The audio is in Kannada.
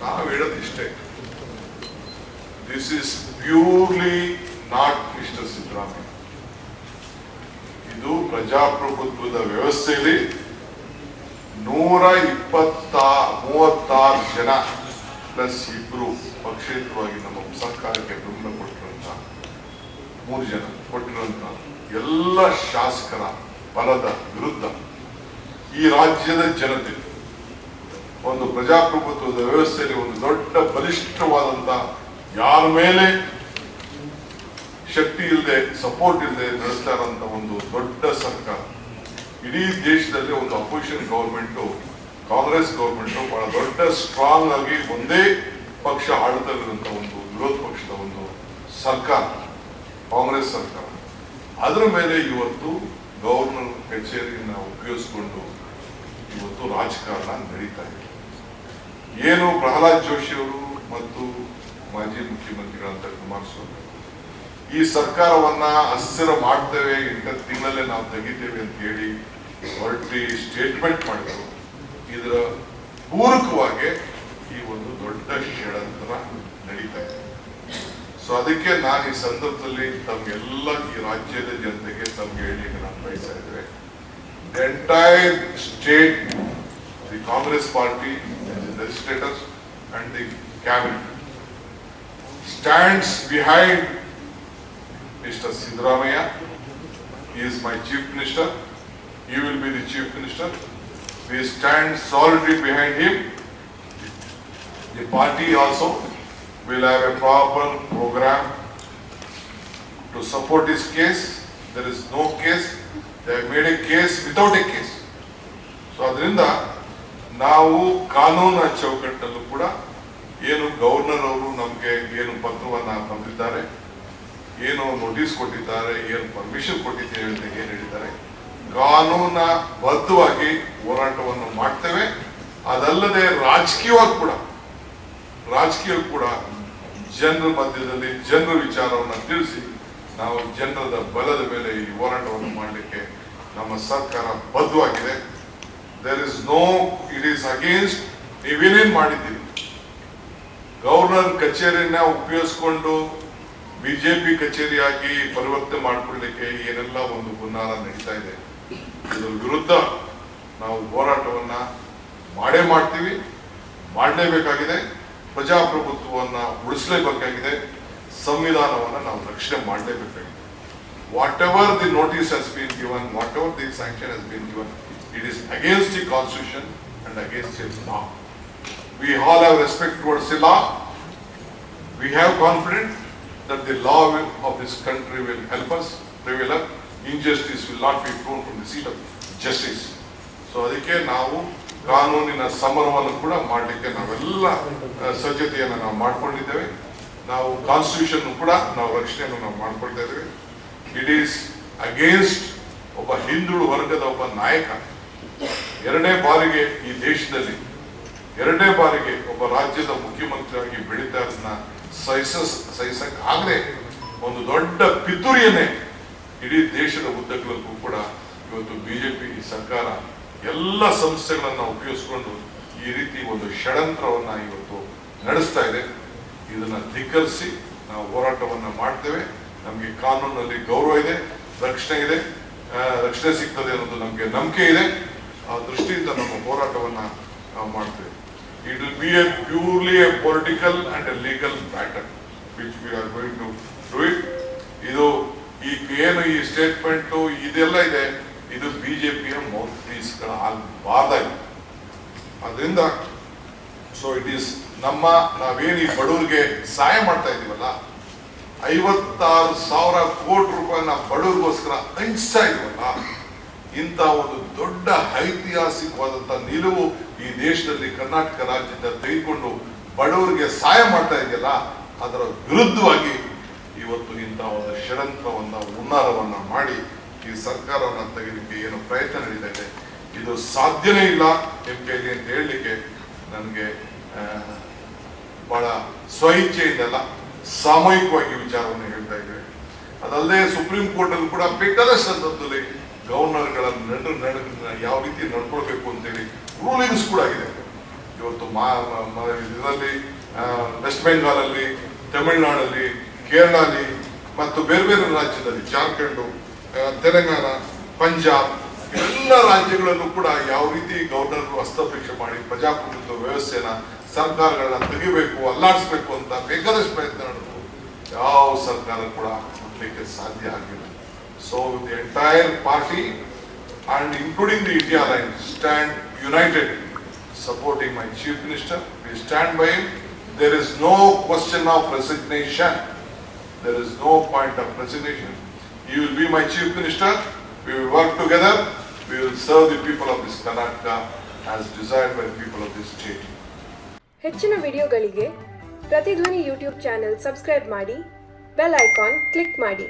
ನಾವು ಹೇಳೋದು ಇಷ್ಟೇ. This is purely not mister Siddaramaiah ಇದು ಪ್ರಜಾಪ್ರಭುತ್ವದ ವ್ಯವಸ್ಥೆಯಲ್ಲಿ ನೂರ ಇಪ್ಪತ್ತ ಮೂವತ್ತಾರು ಜನ ಪ್ಲಸ್ ಇಬ್ರು ಪಕ್ಷೇತರವಾಗಿ ನಮ್ಮ ಸರ್ಕಾರಕ್ಕೆ ಬೆಂಬಲ ಕೊಟ್ಟಿರುವಂತ ಮೂರು ಜನ ಕೊಟ್ಟಿರುವಂತ ಎಲ್ಲ ಶಾಸಕರ ಬಲದ ವಿರುದ್ಧ ಈ ರಾಜ್ಯದ ಜನತೆ ಒಂದು ಪ್ರಜಾಪ್ರಭುತ್ವದ ವ್ಯವಸ್ಥೆಯಲ್ಲಿ ಒಂದು ದೊಡ್ಡ ಬಲಿಷ್ಠವಾದಂತ ಯಾರ ಮೇಲೆ ಶಕ್ತಿ ಇಲ್ಲದೆ ಸಪೋರ್ಟ್ ಇಲ್ಲದೆ ನಡೆಸ್ತಾ ಇರೋಂಥ ಒಂದು ದೊಡ್ಡ ಸರ್ಕಾರ. ಇಡೀ ದೇಶದಲ್ಲಿ ಒಂದು ಅಪೋಸಿಷನ್ ಗೌರ್ಮೆಂಟು ಕಾಂಗ್ರೆಸ್ ಗೌರ್ಮೆಂಟು ಬಹಳ ದೊಡ್ಡ ಸ್ಟ್ರಾಂಗ್ ಆಗಿ ಒಂದೇ ಪಕ್ಷ ಆಳ್ತಾ ಒಂದು ವಿರೋಧ ಪಕ್ಷದ ಒಂದು ಸರ್ಕಾರ, ಕಾಂಗ್ರೆಸ್ ಸರ್ಕಾರ. ಅದರ ಮೇಲೆ ಇವತ್ತು ಗವರ್ನರ್ ಕಚೇರಿಯನ್ನು ಉಪಯೋಗಿಸಿಕೊಂಡು ಇವತ್ತು ರಾಜಕಾರಣ ನಡೀತಾ ಇದೆ. ಏನು ಪ್ರಹ್ಲಾದ್ ಜೋಶಿ ಅವರು ಮತ್ತು ಮಾಜಿ ಮುಖ್ಯಮಂತ್ರಿಗಳಂತ ಕುಮಾರಸ್ವಾಮಿ ಈ ಸರ್ಕಾರವನ್ನ ಅಸ್ಥಿರ ಮಾಡ್ತೇವೆ, ಇಂಥ ತಿಂಗಳಲ್ಲೇ ನಾವು ತೆಗಿತೇವೆ ಅಂತ ಹೇಳಿ ಹೊರಟಿ ಸ್ಟೇಟ್ಮೆಂಟ್ ಮಾಡಿದ್ರು. ಇದರ ಪೂರಕವಾಗಿ ಈ ಒಂದು ದೊಡ್ಡ ಷಡಂತ್ರ ನಡೀತಾ ಇದೆ. ಸೊ ಅದಕ್ಕೆ ನಾನು ಈ ಸಂದರ್ಭದಲ್ಲಿ ತಮ್ಗೆಲ್ಲ ಈ ರಾಜ್ಯದ ಜನತೆಗೆ ತಮ್ಗೆ ಹೇಳಿಕೆ ನಾನು ಬಯಸ್ತಾ ಇದ್ದೇವೆ entire state the Congress party Legislators and the cabinet stands behind Mr. Sidramaya. He is my chief minister. He will be the chief minister. We stand solidly behind him. The party also will have a proper program to support his case. There is no case. They have made a case without a case. So ಅದರಿಂದ ನಾವು ಕಾನೂನ ಚೌಕಟ್ಟಲ್ಲೂ ಕೂಡ ಏನು ಗವರ್ನರ್ ಅವರು ನಮಗೆ ಏನು ಪತ್ರವನ್ನ ತಂದಿದ್ದಾರೆ, ಏನು ನೋಟಿಸ್ ಕೊಟ್ಟಿದ್ದಾರೆ, ಏನು ಪರ್ಮಿಷನ್ ಕೊಟ್ಟಿದ್ದೇವೆ ಅಂತ ಏನು ಹೇಳಿದ್ದಾರೆ, ಕಾನೂನ ಬದ್ಧವಾಗಿ ಹೋರಾಟವನ್ನು ಮಾಡ್ತೇವೆ. ಅದಲ್ಲದೆ ರಾಜಕೀಯವಾಗಿ ಕೂಡ ರಾಜಕೀಯ ಕೂಡ ಜನರ ಮಧ್ಯದಲ್ಲಿ ಜನರ ವಿಚಾರವನ್ನು ತಿಳಿಸಿ ನಾವು ಜನರದ ಬಲದ ಮೇಲೆ ಈ ಹೋರಾಟವನ್ನು ಮಾಡಲಿಕ್ಕೆ ನಮ್ಮ ಸರ್ಕಾರ ಬದ್ಧವಾಗಿದೆ. There is no it is against ನೀವೇನೇನು ಮಾಡಿದ್ದೀರಿ. ಗವರ್ನರ್ ಕಚೇರಿನ ಉಪಯೋಗಿಸ್ಕೊಂಡು ಬಿಜೆಪಿ ಕಚೇರಿಯಾಗಿ ಪರಿವರ್ತನೆ ಮಾಡಿಕೊಳ್ಳಲಿಕ್ಕೆ ಏನೆಲ್ಲ ಒಂದು ಹುನ್ನಾರ ನಡೀತಾ ಇದೆ, ಇದರ ವಿರುದ್ಧ ನಾವು ಹೋರಾಟವನ್ನ ಮಾಡೇ ಮಾಡ್ತೀವಿ, ಮಾಡಲೇಬೇಕಾಗಿದೆ, ಪ್ರಜಾಪ್ರಭುತ್ವವನ್ನು ಉಳಿಸಲೇಬೇಕಾಗಿದೆ, ಸಂವಿಧಾನವನ್ನು ನಾವು ರಕ್ಷಣೆ ಮಾಡಲೇಬೇಕಾಗಿದೆ. Whatever the notice has been given whatever the sanction has been given it is against the constitution and against the law. we all have respect towards the law. We have confidence that the law will, of this country will help us prevail. Injustice will not be thrown from the seat of justice. So ಅದಕ್ಕೆ ನಾವು ಕಾನೂನಿನ ಸಮರವನ್ನು ಕೂಡ ಮಾಡಲಿಕ್ಕೆ ನಾವೆಲ್ಲ ಸಜ್ಜತೆಯನ್ನು ನಾವು ಮಾಡಿಕೊಂಡಿದ್ದೇವೆ ನಾವು ಕಾನ್ಸ್ಟಿಟ್ಯೂಷನ್ ಕೂಡ ನಾವು ರಕ್ಷಣೆಯನ್ನು ನಾವು ಮಾಡ್ಕೊಳ್ತಾ ಇದ್ದೇವೆ ಇಟ್ ಈಸ್ ಅಗೇನ್ಸ್ಟ್ ಒಬ್ಬ ಹಿಂದುಳು ವರ್ಗದ ಒಬ್ಬ ನಾಯಕ ಎರಡನೇ ಬಾರಿಗೆ ಈ ದೇಶದಲ್ಲಿ, ಎರಡನೇ ಬಾರಿಗೆ ಒಬ್ಬ ರಾಜ್ಯದ ಮುಖ್ಯಮಂತ್ರಿಯಾಗಿ ಬೆಳೀತಾ ಇರೋದನ್ನ ಸಹಿಸ ಸಹಿಸಕ್ ಆಗದೆ ಒಂದು ದೊಡ್ಡ ಪಿತೂರಿಯನ್ನೇ ಇಡೀ ದೇಶದ ಉದ್ದಗಲಕ್ಕೂ ಕೂಡ ಇವತ್ತು ಬಿಜೆಪಿ ಸರ್ಕಾರ ಎಲ್ಲ ಸಂಸ್ಥೆಗಳನ್ನ ಉಪಯೋಗಿಸ್ಕೊಂಡು ಈ ರೀತಿ ಒಂದು ಷಡ್ಯಂತ್ರವನ್ನ ಇವತ್ತು ನಡೆಸ್ತಾ ಇದೆ. ಇದನ್ನ ಧಿಕ್ಕರಿಸಿ ನಾವು ಹೋರಾಟವನ್ನ ಮಾಡ್ತೇವೆ. ನಮಗೆ ಕಾನೂನಲ್ಲಿ ಗೌರವ ಇದೆ, ರಕ್ಷಣೆ ಇದೆ. ರಕ್ಷಣೆ ಸಿಗ್ತದೆ ಅನ್ನೋದು ನಮಗೆ ನಂಬಿಕೆ ಇದೆ. ಆ ದೃಷ್ಟಿಯಿಂದ ನಮ್ಮ ಹೋರಾಟವನ್ನ ನಾವು ಮಾಡ್ತೇವೆ. It will be a purely a political and a legal matter which we are going to do it ಇದು ಈ ಏನು ಈ ಸ್ಟೇಟ್ಮೆಂಟ್ ಇದೆಲ್ಲ ಇದೆ. ಇದು ಬಿಜೆಪಿಯ ಮೌತ್ ಪೀಸ್ಗಳ ಆಗಬಾರ್ದಾಗಿದೆ ಅದರಿಂದ ಸೊ ಇಟ್ ಈಸ್ ನಮ್ಮ ನಾವೇನು ಈ ಬಡವರಿಗೆ ಸಹಾಯ ಮಾಡ್ತಾ ಇದೀವಲ್ಲ ಐವತ್ತಾರು ಸಾವಿರ ಕೋಟಿ ರೂಪಾಯಿನ ಬಡವರಿಗೋಸ್ಕರ ಹಂಚ್ತಾ ಇದ್ವಲ್ಲ ಇಂಥ ಒಂದು ದೊಡ್ಡ ಐತಿಹಾಸಿಕವಾದಂತ ನಿಲುವು ಈ ದೇಶದಲ್ಲಿ ಕರ್ನಾಟಕ ರಾಜ್ಯದ ತೆಗೆದುಕೊಂಡು ಬಡವರಿಗೆ ಸಹಾಯ ಮಾಡ್ತಾ ಇದೆಯಲ್ಲ, ಅದರ ವಿರುದ್ಧವಾಗಿ ಇವತ್ತು ಇಂಥ ಒಂದು ಷಡಂತ್ರವನ್ನು ಹುನ್ನಾರವನ್ನು ಮಾಡಿ ಈ ಸರ್ಕಾರವನ್ನ ತೆಗೆದಕ್ಕೆ ಏನು ಪ್ರಯತ್ನ ನಡೀತಾ ಇದೆ ಸಾಧ್ಯನೇ ಇಲ್ಲ ಎಂ ಅಂತ ಹೇಳಲಿಕ್ಕೆ ನನಗೆ ಸ್ವಇಚ್ಛೆ ಸ್ವಇಚ್ಛೆಯಿಂದಲ್ಲ ಸಾಮೂಹಿಕವಾಗಿ ವಿಚಾರವನ್ನು ಹೇಳ್ತಾ ಇದ್ದೇವೆ. ಅದಲ್ಲದೆ ಸುಪ್ರೀಂ ಕೋರ್ಟ್ ಅಲ್ಲಿ ಕೂಡ ಬೇಕಾದಷ್ಟು ಸಂದರ್ಭದಲ್ಲಿ ಗವರ್ನರ್ಗಳ ನಡು ಯಾವ ರೀತಿ ನಡ್ಕೊಳ್ಬೇಕು ಅಂತೇಳಿ ರೂಲಿಂಗ್ಸ್ ಕೂಡ ಆಗಿದೆ. ಇವತ್ತು ಇದರಲ್ಲಿ ವೆಸ್ಟ್ ಬೆಂಗಾಲಲ್ಲಿ ತಮಿಳುನಾಡಲ್ಲಿ ಕೇರಳಲ್ಲಿ ಮತ್ತು ಬೇರೆ ಬೇರೆ ರಾಜ್ಯದಲ್ಲಿ ಜಾರ್ಖಂಡು ತೆಲಂಗಾಣ ಪಂಜಾಬ್ ಎಲ್ಲ ರಾಜ್ಯಗಳಲ್ಲೂ ಕೂಡ ಯಾವ ರೀತಿ ಗವರ್ನರ್ ಹಸ್ತಪ್ರೇಕ್ಷೆ ಮಾಡಿ ಪ್ರಜಾಪ್ರಭುತ್ವ ವ್ಯವಸ್ಥೆನ ಸರ್ಕಾರಗಳನ್ನ ತೆಗಿಬೇಕು, ಅಲ್ಲಾಡಿಸ್ಬೇಕು ಅಂತ ಬೇಕಾದಷ್ಟು ಪ್ರಯತ್ನ ನಡೆದು ಯಾವ ಸರ್ಕಾರ ಕೂಡ ಮಾಡಲಿಕ್ಕೆ ಸಾಧ್ಯ ಆಗಿಲ್ಲ. So the entire party and including the India line stand united supporting my chief minister we stand by there is no question of resignation there is no point of resignation you will be my chief minister We will work together. We will serve the people of this Karnataka as desired by the people of this state. ಹೆಚ್ಚಿನ ವಿಡಿಯೋಗಳಿಗೆ ಪ್ರತಿಧ್ವನಿ ಯೂಟ್ಯೂಬ್ ಚಾನೆಲ್ ಸಬ್ಸ್ಕ್ರೈಬ್ ಮಾಡಿ ಬೆಲ್ ಐಕಾನ್ ಕ್ಲಿಕ್ ಮಾಡಿ